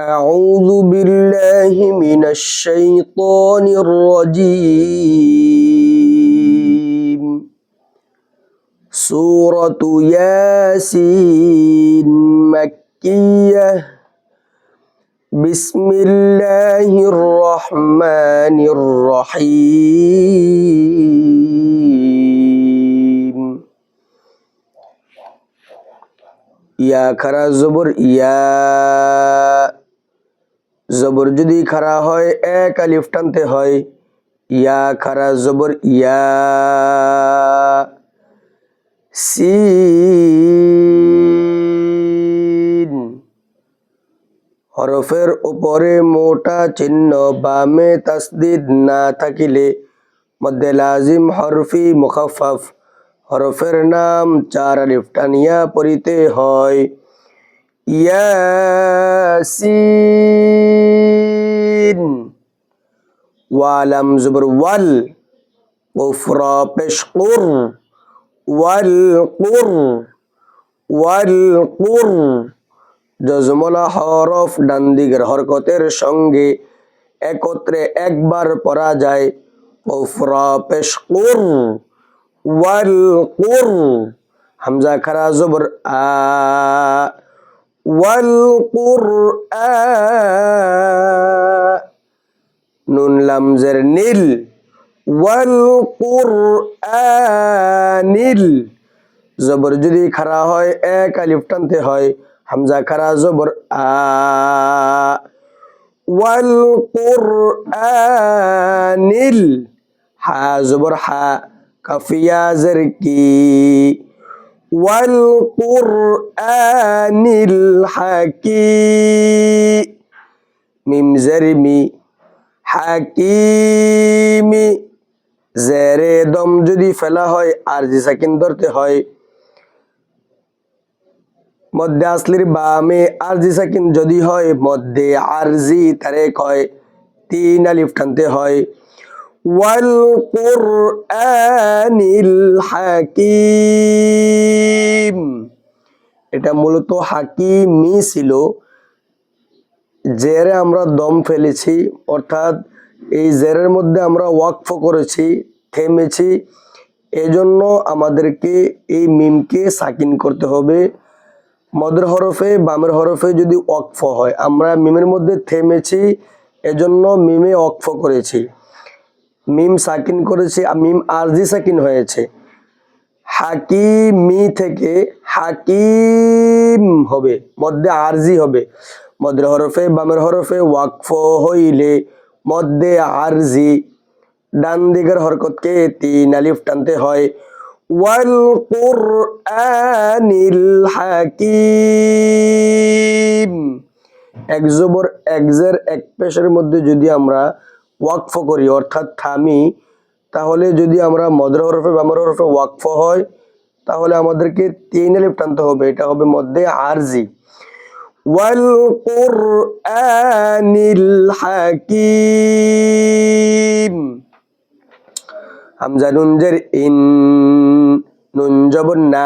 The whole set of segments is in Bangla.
أعوذ بالله من الشيطان الرجيم. سورة ياسين مكية. بسم الله الرحمن الرحيم. يا كرا زبر يا জবর যদি খারা হয়, এক আলিফ টানতে হয়। ইয়া খারা জবর, ইয়া সিন। হরফের উপরে মোটা চিহ্ন, বামে তাসদিদ না থাকিলে মধ্যে লাজিম হরফি মুখাফাফ হরফের নাম চার আলিফ টানিয়া পড়িতে হয়। ইয়াসিন ওয়ালাম জবর ওয়াল উফরা পেশ কুর ওয়াল কুর ওয়াল কুর জজমলা হরফ ডান হরকতের সঙ্গে একত্রে একবার পড়া যায় উফরা পেশ কুর ওয়াল কুর হামজা খারা জবর আ নুন লামজের নীল। নীল জবর যদি খারা হয়, এক আলিফ টানতে হয়। হামজা খারা, জবর আ। ওয়াল নীল হা, জবর হা। কাফিয়া জরকি ওয়াল কুরআনিল হাকি। মিম জরমি হাকিমি। জেরে দম যদি ফেলা হয় আর জি সাকিন ধরতে হয়। মধ্যে আসলির বামে আরজি সাকিন যদি হয়, মধ্যে আরজি তারে কয় তিন আলিফ টানতে হয়। ওয়াল হাকিম। এটা মূলত হাকিমি ছিল, জেরে আমরা দম ফেলেছি, অর্থাৎ এই জেরের মধ্যে আমরা ওয়াকফ করেছি, থেমেছি। এজন্য আমাদেরকে এই মিমকে সাকিন করতে হবে। মদের হরফে, বামের হরফে যদি ওয়াকফ হয়, আমরা মিমের মধ্যে থেমেছি, এজন্য মিমে ওয়াকফ করেছি। মিম সাকিন করেছি মিম আরজি সাকিন হয়েছে। হাকিমি থেকে হাকিম হবে, মধ্যে আরজি হবে। মদের হরফে বামের হরফে ওয়াকফ হইলে মধ্যে আরজি, ডান দিকের হরকতকে তিন আলিফ টানতে হয়। ওয়াল কুরআনিল হাকিম। এক জবর, এক জের, এক পেশের মধ্যে যদি আমরা ওয়াকফ করি, অর্থাৎ থামি, তাহলে যদি আমরা মদর হরফে বামর হরফে ওয়াকফ হয়, তাহলে আমাদেরকে তিন আলিফ টানতে হবে, এটা হবে মধ্যে আরজি। ওয়াল কুরআনিল হাকিম। হামজা নুনজের ইন, নুন জবর না,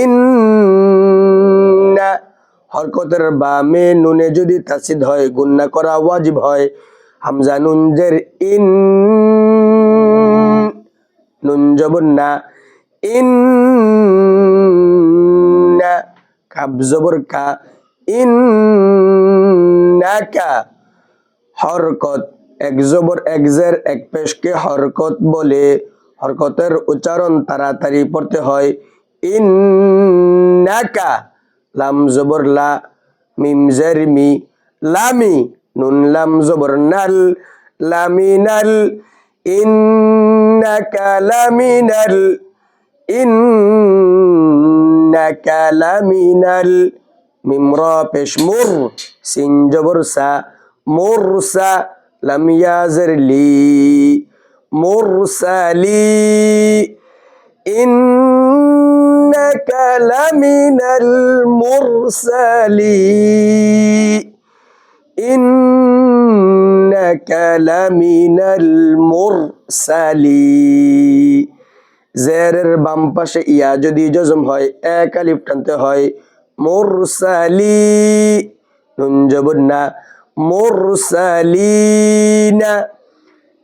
ইন হরকতের বামে নুনে যদি তাসিদ হয় গুন্না করা ওয়াজিব হয়। হামজা নুনজের ইন, নুন জবর না, ইন কাব জবর কা, ইন কা, হরকত, এক জবর, এক জের, এক পেশকে হরকত বলে, হরকতের উচ্চারণ তাড়াতাড়ি পড়তে হয়, ইন নাকা লাম জবর লা, মিম জের মি লামি নুন, লাম লামিনাল, ইন্নাকা লামিনাল ইন্নাকা লামিনাল। মিম র পেশ মুর সিন জবর সা মুরসা লাম মুরসালি ইন্নাকা মুরসালি ইন্নাকা লামিনাল মুরসালি জেরের বাম পাশে ইয়া যদি জজম হয়, এক আলিফ টানতে হয় মুরসালি নুন জবর না, মুরসালিনা।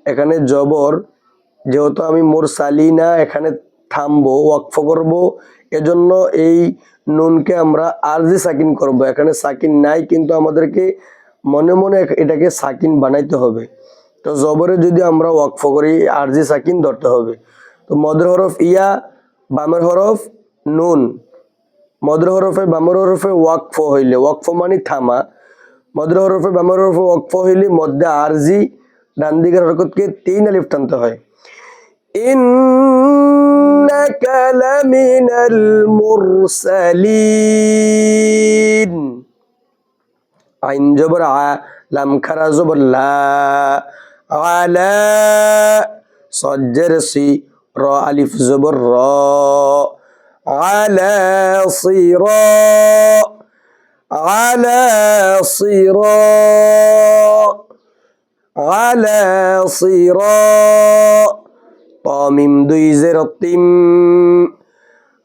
এখানে জবর, যেহেতু আমি মুরসালিনা, এখানে থামবো, ওয়াকফ করব, এজন্য এই নুনকে আমরা আরজি সাকিন করব। এখানে সাকিন নাই, কিন্তু আমাদেরকে মনে মনে এটাকে সাকিন বানাইতে হবে। তো জবরে যদি আমরা ওয়াকফ করি, আরজি সাকিন ধরতে হবে। তো মদের হরফ ইয়া, বামের হরফ নুন। মদ্র হরফে বামর হরফে ওয়াকফ হইলে, ওয়াকফ মানে থামা। মদ্র হরফে বামর হরফে ওয়াকফ হইলে মধ্যে আরজি ডান দিকের হরকতকে তিন আলিফ টানতে হয়। ইন্নাকা লামিনাল মুরসালিন। আইন জবর আ লাম খারা জবর লা আলা সজ্জের সি র আলিফ জবর র আলা সির আলা সির আলা সির طامم দুই জের তিম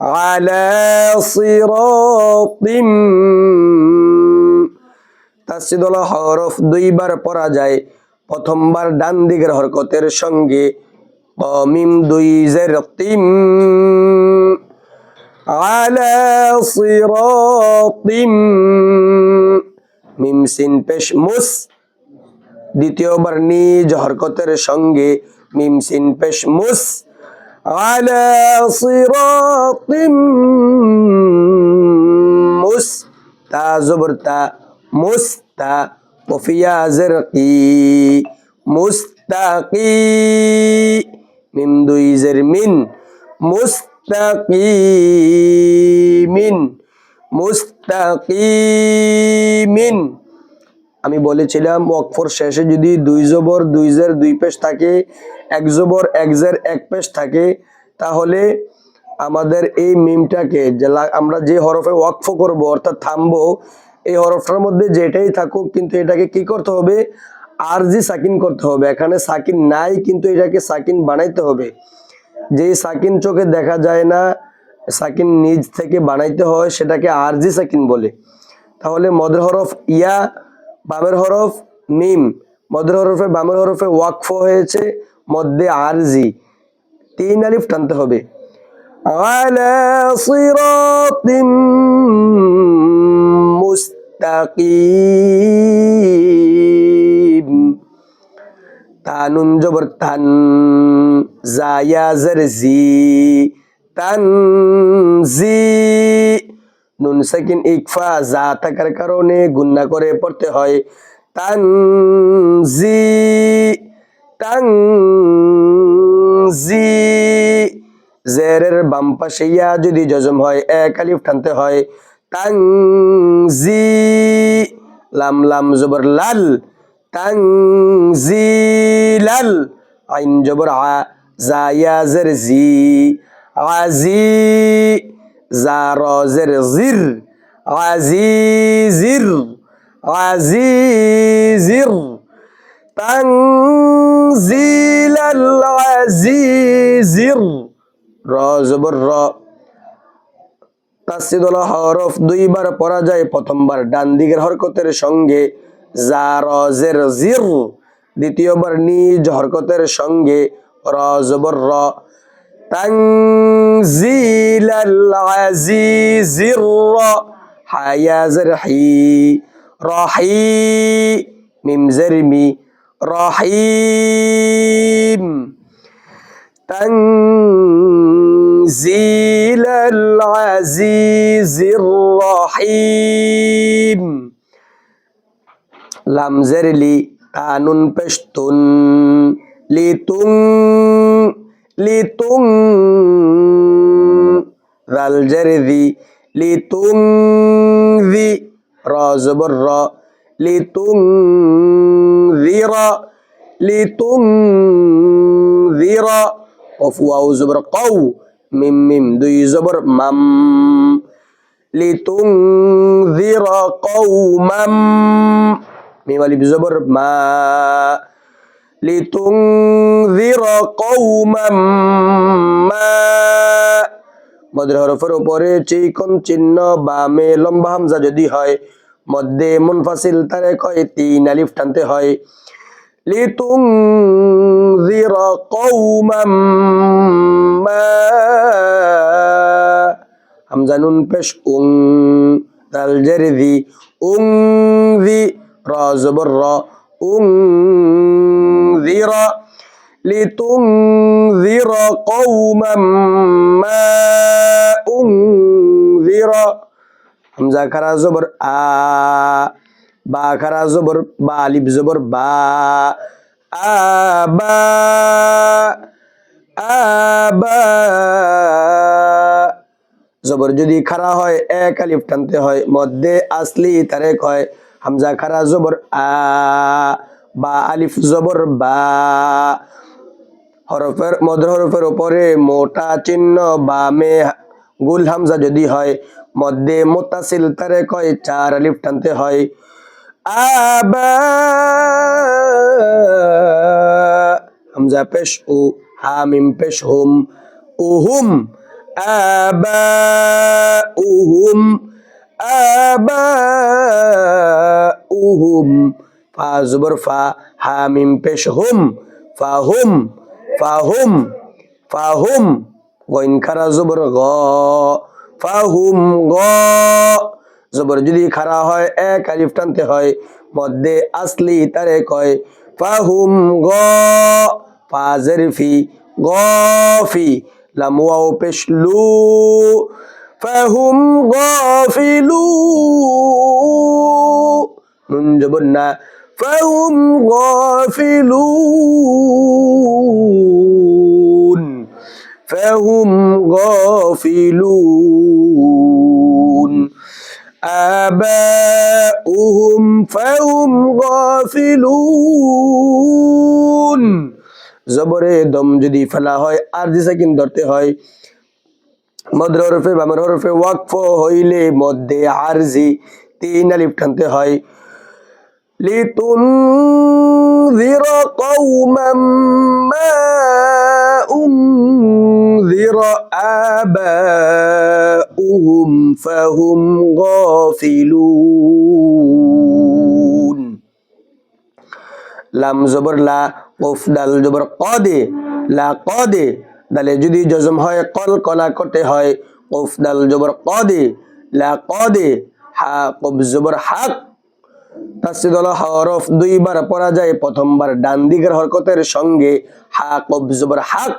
على صراط তাসিদুল হরফ দুইবার পড়া যায় প্রথমবার ডান দিকের হরকতের সঙ্গে মিম দুই জের তিম على صراط মিম সিন পেশ মুস দ্বিতীয়বার নিজ হরকতের সঙ্গে মিম সিন পেশ মুস على صراط মুস তা জবর তা মুস্তা وفيا زرقي মুস্তাকি মিম দুই জের মিন মুস্তাকিমিন মুস্তাকিমিন আমি বলেছিলাম ওয়াকফর শেষে যদি দুই জবর দুই জের দুই পেশ থাকে এক জবর এক জের এক পেশ থাকে তাহলে আমাদের এই মিমটাকে যে লা- আমরা যে হরফে ওয়াকফ করব অর্থাৎ থামবো এই হরফটার মধ্যে যেটাই থাকুক কিন্তু এটাকে কি করতে হবে? আরজি সাকিন করতে হবে। এখানে সাকিন নাই, কিন্তু এটাকে সাকিন বানাইতে হবে। যেই সাকিন চোখে দেখা যায় না, সাকিন নিজ থেকে বানাইতে হয়, সেটাকে আরজি সাকিন বলে। তাহলে মদের হরফ ইয়া, বামের হরফ মিম। মদের হরফে বামের হরফে ওয়াকফ হয়েছে, মধ্যে আরজি। তিন আলিফ টানতে হবে। على صراط مستقيم তানুন জবর তান জায়া জের জি তান জি নুন সাকিন ইকফা যা থাকার কারণে গুন্না করে পড়তে হয় তান জি তান জেরের বাম পাশে ইয়া যদি জজম হয় এক আলিফ টানতে হয় তাং জি লাম লাম জবর লাল তাং জি লাল আইন জবর আ জায়া জের জি আজি জা র জের জির আজিজির আজিজির تنزيل العزيز হরফ দুইবার পড়া যায়, প্রথমবার ডান দিকের হরকতের সঙ্গে। জা দ্বিতীয়বার নিজ হরকতের সঙ্গে। র র। তানজিলাল রহিম تنزيل العزيز الرحيم. لام زر لي تانون بشتون لتون لتون ذال جر ذي لتون ذي. راز را زبر را. لتنذر لتنذر قف واو زبر قو ميم ميم দুই জবর মাম لتنذر قوما ميم الف زبر ما لتنذر قوما ما মদের হরফের উপরে চিকন চিহ্ন বামে লম্বা হামজা যদি হয় মধ্যে মুনফাসিল তারে কয় তিন আলিফ টানতে হয় লিতুনযির কওমান মা হামজা নুন পেশ উং দাল জেরদি উং দি র জবর র উং لتنذر قوما ما أنذر হামজা খারা জবর আ বা খারা জবর, বা আলিফ জবর, বা আবা আবা। জবর যদি খারা হয়, এক আলিফ টানতে হয়, মধ্যে আসলি তারেক হয়, হামজা খারা জবর, আ, বা আলিফ জবর, বা। হরফের মধ্য হরফের উপরে মোটা চিহ্ন বামে গুল হামজা যদি হয়, মধ্যে মোতাসিল তারে কয় চার আলিফ টানতে হয় আবা। হামজা পেশ উ, হামিম পেশ হুম, উহুম, আবা উহুম আবা, উহুম। ফা জবর ফা, হামিম পেশ হুম ফাহুম ফাহুম ফাহুম গইন খারা জবর গ ফাহুম গ। জবর যদি খারা হয়, এক আলিফ টানতে হয়। মধ্যে আসলি তারে কয়, ফাহুম গ ফাজরফি গফি লামুয়াও পেশলু, ফাহুম গফিলু। নুন না, ফাহুম গফিলুন ফেহুম গফিলুন آباؤهم فهم غافلون জবরে দম যদি ফেলা হয় আর দিশা কিন ধরতে হয় মদ্র হরফে বামের হরফে ওয়াকফ হইলে মধ্যে আরজি তিন আলিফ টানতে হয় لتنذر قوما ما أنذر آباؤهم فهم غافلون লাম জবর লা কফ দাল জবর কদে লা কদে দালে যদি জজম হয় কল কলা করতে হয় কফ দাল জবর কদে লা কদে হা কব জবর হাক তাসদিদ হরফ দুইবার পড়া যায় প্রথমবার ডান দিকের হরকতের সঙ্গে হা কব জবর হাক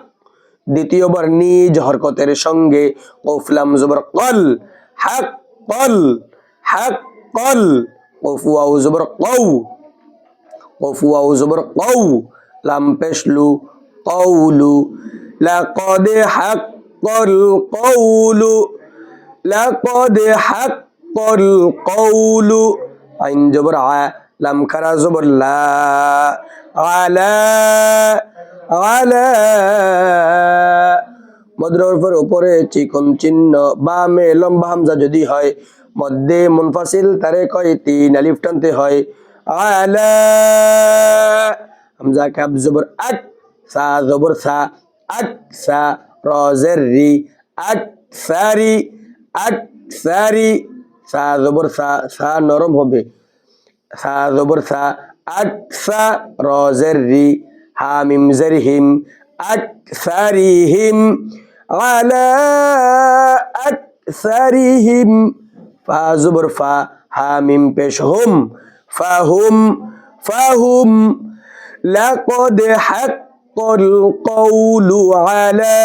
দ্বিতীয়বার নিজ হরকতের সঙ্গে কফলাম জবর কল হাক কল হাক কল কফুয়া জবর কৌ কফুয়া জবর কৌ লাম পেশলু কৌলু لقد حق القول لقد حق القول আইন জবর আ লাম খারা জবর লা আলা আলা। মদ্রফের উপরে চিকন চিহ্ন, বামে লম্বা হামজা যদি হয়, মধ্যে মুনফাসিল তারে কয় তিন আলিফ টানতে হয়। আলা। হামজা কাব জবর আক, সা জবর সা, আক সা রজের রি, আক সারি আক সারি সা জবর সা সা নরম হবে। সা জবর সা আকসা রজের রি হামিম জের হিম আকসারিহিম আলা আকসারিহিম ফা জবর ফা হামিম পেশ হুম ফাহুম ফাহুম لقد حق القول على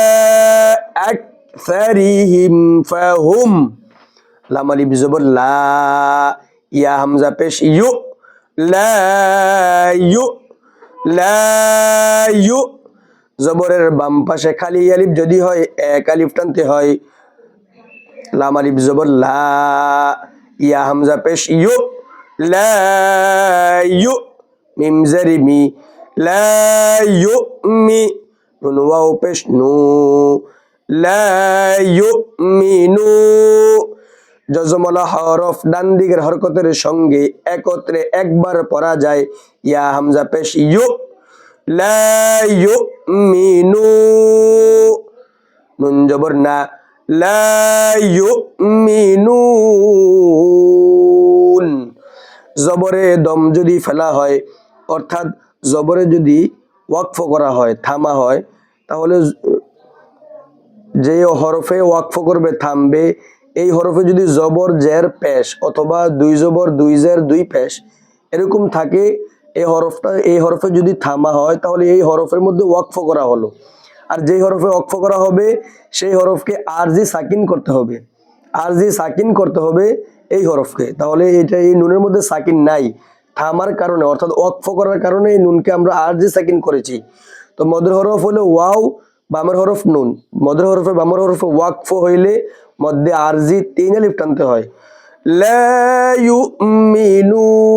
أكثرهم فهم লাম আলিফ জবর লা ইয়া হামজা পেশ ইউ লা ইউ লা ইউ, জবরের বাম পাশে খালি আলিফ, যদি হয় এক আলিফ টানতে হয়। লাম আলিফ, জবর, লা, ইয়া, হামজা, পেশ, ইউ, লা ইউ, মিম, জারি, মি, লা ইউ, মি, নুন পেশ, নু, লা ইউ, মি, নু জজমলা হরফ ডান দিকের হরকতের সঙ্গে একত্রে একবার পড়া যায়। ইয়া হামজা পেশ ইউ লা নুন জবর না জবরে দম যদি ফেলা হয়, অর্থাৎ জবরে যদি ওয়াকফ করা হয়, থামা হয়, তাহলে যে হরফে ওয়াকফ করবে, থামবে এই হরফে যদি জবর, জের, পেশ অথবা দুই জবর, দুই জের, দুই পেশ এরকম থাকে, এই হরফটা, এই হরফে যদি থামা হয়, তাহলে এই হরফের মধ্যে ওয়াকফ করা হলো। আর যেই হরফে ওয়াকফ করা হবে, সেই হরফকে আরজি সাকিন করতে হবে। আরজি সাকিন করতে হবে এই হরফকে। তাহলে এটা এই নুনের মধ্যে সাকিন নাই। থামার কারণে, অর্থাৎ ওয়াকফ করার কারণে এই নুনকে আমরা আরজি সাকিন করেছি। তো মদের হরফ হলো ওয়াও, বামের হরফ নুন। মদের হরফে বামের হরফে ওয়াকফ হইলে মধ্যে আরজি তিন আলিফ টানতে হয় লা ইউমিনুন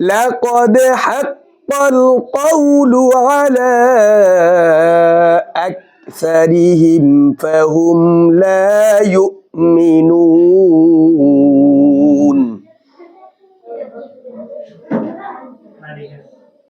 لقد حق القول على أكثرهم فهم لا يؤمنون